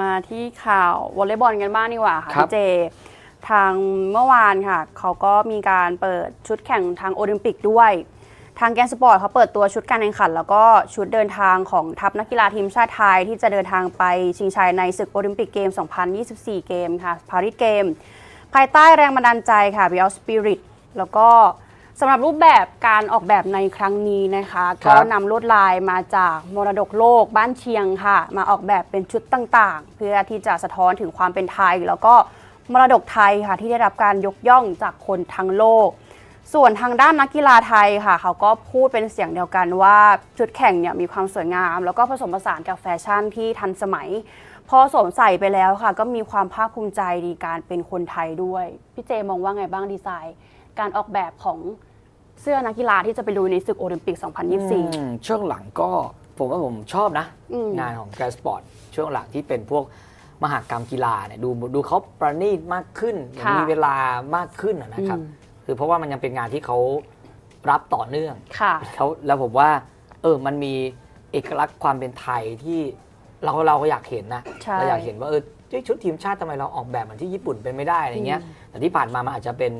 มาที่ข่าววอลเลย์บอลกันบ้างดีกว่าค่ะครับพี่เจ ทางเมื่อวานค่ะ เขาก็มีการเปิดชุดแข่งทางโอลิมปิกด้วย ทางแกนสปอร์ตเขาเปิดตัวชุดการแข่งขัน แล้วก็ชุดเดินทางของทัพนักกีฬาทีมชาติไทย ที่จะเดินทางไปชิงชัยในศึกโอลิมปิกเกม 2024 เกมค่ะ ปารีสเกม ภายใต้แรงบันดาลใจค่ะ Beyond Spirit แล้วก็ สำหรับรูปแบบการออกแบบในครั้งนี้นะคะครัก็บนำลวดลายมาจากมรดกโลกบ้านเชียงค่ะ มาออกแบบเป็นชุดต่างๆ เพื่อที่จะสะท้อนถึงความเป็นไทย แล้วก็มรดกไทยค่ะ ที่ได้รับการยกย่องจากคนทั้งโลก ส่วนทางด้านนักกีฬาไทยค่ะ เขาก็พูดเป็นเสียงเดียวกันว่าชุดแข่งเนี่ยมีความสวยงาม แล้วก็ผสมผสานกับแฟชั่นที่ทันสมัยพอสวมใส่ไปแล้วค่ะ ก็มีความภาคภูมิใจในการเป็นคนไทยด้วย พี่เจมองว่าไงบ้างดีไซน์ การออกแบบของ เสื้อนักกีฬาที่จะไปลุยในศึกโอลิมปิกอื2024มช่วงหลังก็ผมว่าผมชอบนะ อืม งานของแกรสปอร์ตช่วงหลังที่เป็นพวกมหากรรมกีฬาเนี่ยดูดูเขาประณีตมากขึ้นค่ะมีเวลามากขึ้นอะนะครับ อืม คือเพราะว่ามันยังเป็นงานที่เขารับต่อเนื่อง ค่ะ เขาแล้วผมว่า เออ มันมีเอกลักษณ์ความเป็นไทยที่เราเราก็อยากเห็นนะใช่ เราอยากเห็นว่าเออเฮ้ย ชุดทีมชาติทำไมเราออกแบบเหมือนที่ญี่ปุ่นเป็นไม่ได้อะไรเงี้ยแต่ที่ผ่านมามันอาจจะเป็น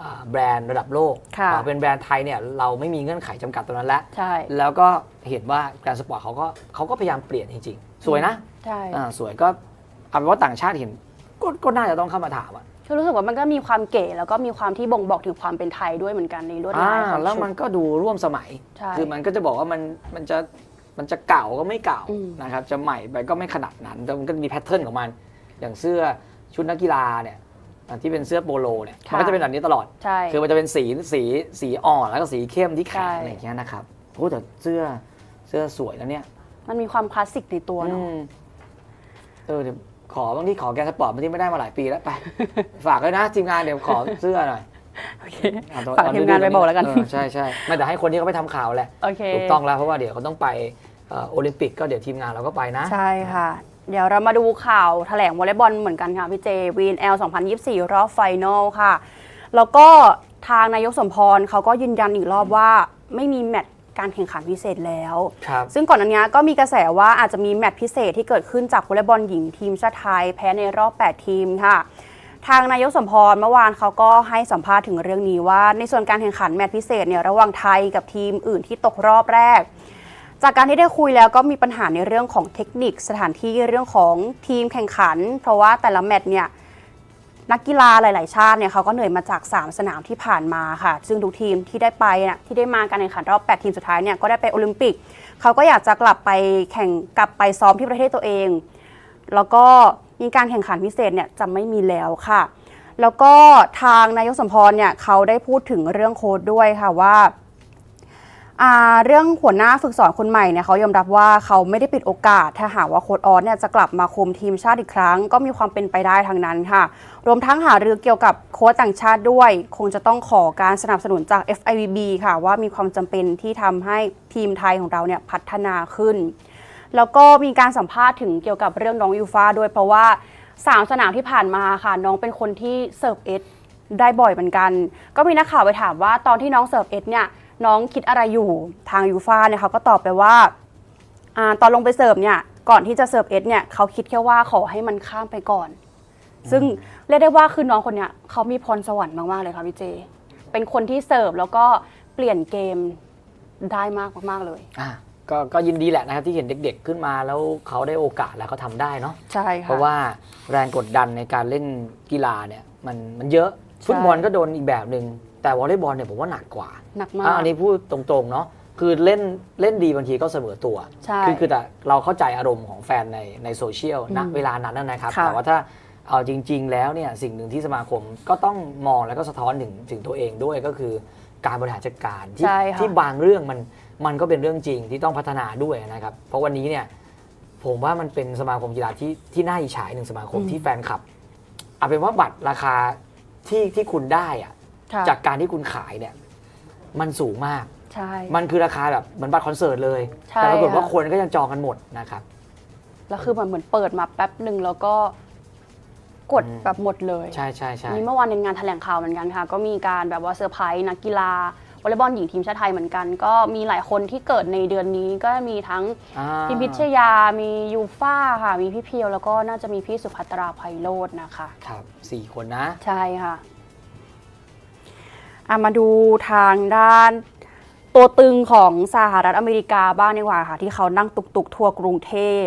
อ่าแบรนด์ระดับโลกค่ะพอเป็นแบรนด์ไทยเนี่ยเราไม่มีเงื่อนไขจำกัดตรงนั้นแล้วใช่แล้วก็เห็นว่าการสปอร์ตเขาก็เขาก็พยายามเปลี่ยนจริงๆ สวยนะใช่อ่าสวยก็เอาเป็นว่าต่างชาติเห็นก็ก็น่าจะต้องเข้ามาถามอะคือรู้สึกว่ามันก็มีความเก๋แล้วก็มีความที่บ่งบอกถึงความเป็นไทยด้วยเหมือนกันในลวดลายของแล้วชุดมันก็ดูร่วมสมัยใช่คือมันก็จะบอกว่ามันมันจะมันจะเก่าก็ไม่เก่าอืมนะครับจะใหม่ไปก็ไม่ขนาดนั้นแต่มันก็มีแพทเทิร์นของมัน อย่างเสื้อชุดนักกีฬาเนี่ยอ่าที่เป็นเสื้อโปโลเนี่ยมันก็จะเป็นแบบนี้ตลอด ใช่ คือมันจะเป็นสีสีสีอ่อนแล้วก็สีเข้มที่แขใช่นอะไรอย่างเงี้ยนะครับโอ้แต่เสื้อเสื้อสวยแล้วเนี่ยมันมีความคลาสสิกในตัวเนาะ อืมเออเดี๋ยวขอบางที่ขอแกนสปอร์ตบางที่ไม่ได้มาหลายปีแล้วไป ฝากเลยนะทีมงานเดี๋ยวขอเสื้อหน่อยโอเค เอตัวฝากทีมงานไปบอกแล้วกัน เออใช่ใช่ไม่แต่ให้คนที่เขาไปทำข่าวแหละ โอเค ถูกต้องแล้วเพราะว่าเดี๋ยวเขาต้องไปเอ่อโอลิมปิกก็เดี๋ยวทีมงานเราก็ไปนะ ใช่ค่ะ เดี๋ยวเรามาดูข่าวแถลงวอลเลย์บอลเหมือนกันค่ะพี่เจวีน L 2024 รอบไฟนอลค่ะ แล้วก็ทางนายกสมพรเขาก็ยืนยันอีกรอบว่าไม่มีแมตช์การแข่งขันพิเศษแล้ว ครับซึ่งก่อนอันนี้ก็มีกระแสว่าอาจจะมีแมตช์พิเศษที่เกิดขึ้นจากวอลเลย์บอลหญิงทีมชาติไทย แพ้ในรอบ 8 ทีมค่ะ ทางนายกสมพรเมื่อวานเขาก็ให้สัมภาษณ์ถึงเรื่องนี้ว่า ในส่วนการแข่งขันแมตช์พิเศษเนี่ยระหว่างไทยกับทีมอื่นที่ตกรอบแรก จากการที่ได้คุยแล้วก็มีปัญหาในเรื่องของเทคนิคสถานที่เรื่องของทีมแข่งขัน เพราะว่าแต่ละแมตช์เนี่ยนักกีฬาหลาย ๆ ชาติเนี่ยเขาก็เหนื่อยมาจาก 3 สนามที่ผ่านมาค่ะ ซึ่งทุกทีมที่ได้ไปน่ะที่ได้มาการแข่งขันรอบ 8 ทีมสุดท้ายเนี่ยก็ได้ไปโอลิมปิก เขาก็อยากจะกลับไปแข่งกลับไปซ้อมที่ประเทศตัวเอง แล้วก็มีการแข่งขันพิเศษเนี่ยจะไม่มีแล้วค่ะ แล้วก็ทางนายกสมพรเนี่ยเขาได้พูดถึงเรื่องโค้ดด้วยค่ะว่า เรื่องหัวหน้าฝึกสอนคนใหม่เนี่ยเขายอมรับว่าเขาไม่ได้ปิดโอกาส ถ้าหากว่าโค้ดออสเนี่ยจะกลับมาคุมทีมชาติอีกครั้ง ก็มีความเป็นไปได้ทางนั้นค่ะ รวมทั้งหารือเกี่ยวกับโค้ชต่างชาติด้วย คงจะต้องขอการสนับสนุนจาก FIVB ค่ะ ว่ามีความจำเป็นที่ทำให้ทีมไทยของเราเนี่ยพัฒนาขึ้น แล้วก็มีการสัมภาษณ์ถึงเกี่ยวกับเรื่องน้องยูฟาด้วยเพราะว่า3สนามที่ผ่านมาค่ะน้องเป็นคนที่เสิร์ฟเอสได้บ่อยเหมือนกัน ก็มีนักข่าวไปถามว่าตอนที่น้องเสิร์ฟเอสเนี่ย น้องคิดอะไรอยู่ทางยูฟาเนี่ยเขาก็ตอบไปว่าอาตอนลงไปเสิร์ฟเนี่ยก่อนที่จะเสิร์ฟเอสเนี่ยเขาคิดแค่ว่าขอให้มันข้ามไปก่อน ซึ่งเรียกได้ว่าคือน้องคนเนี้ยเขามีพรสวรรค์มากๆเลยค่ะพี่เจ เป็นคนที่เสิร์ฟแล้วก็เปลี่ยนเกมได้มากมากๆเลยอะก็ก็ยินดีแหละนะครับที่เห็นเด็กๆขึ้นมาแล้วเขาได้โอกาสแล้วเขาทำได้เนาะใช่ค่ะเพราะว่าแรงกดดันในการเล่นกีฬาเนี่ยมันมันเยอะฟุตบอลก็โดนอีกแบบหนึ่ง แต่วอลเลย์บอลเนี่ยผมว่าหนักกว่าหนักมาอะกอันนี้พูดตรงๆเนาะคือเล่นเล่นดีบางทีก็เสมอตัวใช่คือคือแต่เราเข้าใจอารมณ์ของแฟนในในโซเชียลณอืมเวลานั้นนะครับค่ะแต่ว่าถ้าเอาจริง ๆ แล้วเนี่ยสิ่งหนึ่งที่สมาคมก็ต้องมองแล้วก็สะท้อนถึงถึงตัวเองด้วยก็คือการบริหารจัดการที่ใช่ค่ะที่บางเรื่องมันมันก็เป็นเรื่องจริงที่ต้องพัฒนาด้วยนะครับ เพราะวันนี้เนี่ยผมว่ามันเป็นสมาคมกีฬาที่ที่น่าอิจฉาหนึ่งสมาคมที่แฟนคลับเอาเป็นว่าบัตรราคาที่ที่คุณได้อะ ค่ะจากการที่คุณขายเนี่ยมันสูงมาก ใช่ มันคือราคาแบบเหมือนบัตรคอนเสิร์ตเลย ใช่แต่ปรากฏว่าค่ะ คนก็ยังจองกันหมดนะครับ แล้วคือมันเหมือนเปิดมาแป๊บหนึ่งแล้วก็กดอืม แบบหมดเลยใช่ใช่ใช่ นี่เมื่อวานในงานแถลงข่าวเหมือนกันค่ะ ก็มีการแบบว่าเซอร์ไพรส์นักกีฬาวอลเลย์บอลหญิงทีมชาติไทยเหมือนกัน ก็มีหลายคนที่เกิดในเดือนนี้ก็มีทั้งอ่าพิมพิชยา มียูฟ่าค่ะ มีพี่เพียวแล้วก็น่าจะมีพี่สุภัตราไพโรจน์นะคะ ครับสี่คนนะ ใช่ค่ะ อะมาดูทางด้านตัวตึงของสหรัฐอเมริกาบ้างดีกว่าค่ะ ที่เขานั่งตุกตุกๆทัวร์กรุงเทพ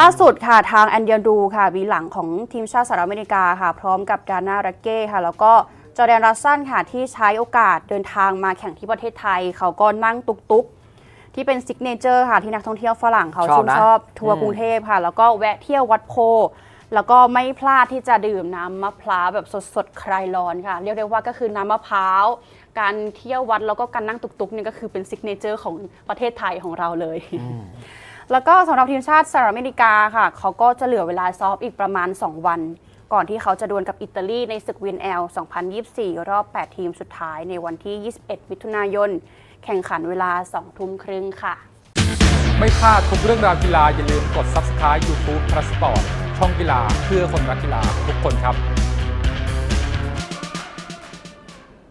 ล่าสุดค่ะทางแอนเดียดูค่ะวีหลังของทีมชาติสหรัฐอเมริกาค่ะ พร้อมกับดาน่ารักเก้ค่ะ แล้วก็จอร์แดนรัสสันค่ะ ที่ใช้โอกาสเดินทางมาแข่งที่ประเทศไทย เขาก็นั่งตุกตุกๆที่เป็นซิกเนเจอร์ค่ะ ที่นักท่องเที่ยวฝรั่งเขาชอบชื่นนะชอบทัวร์อืมกรุงเทพค่ะ แล้วก็แวะเที่ยววัดโพ แล้วก็ไม่พลาดที่จะดื่มน้ำมะพร้าวแบบสดๆ คลายร้อนค่ะ เรียกได้ว่าก็คือน้ำมะพร้าว การเที่ยววัดแล้วก็การนั่งตุกๆนี่ก็คือเป็นซิกเนเจอร์ของประเทศไทยของเราเลย แล้วก็สำหรับทีมชาติสหรัฐอเมริกาค่ะ เขาก็จะเหลือเวลาซ้อมอีกประมาณ 2 วัน ก่อนที่เขาจะดวลกับอิตาลีในศึกวีนแอล2024 รอบ 8 ทีมสุดท้ายในวันที่ 21 มิถุนายน แข่งขันเวลา 2 ทุ่มครึ่งค่ะ ไม่พลาดทุกเรื่องราวกีฬาอย่าลืมกด Subscribe YouTube p l u s Sport ช่องกีฬาเพื่อคนรักกีฬาทุกคนครับ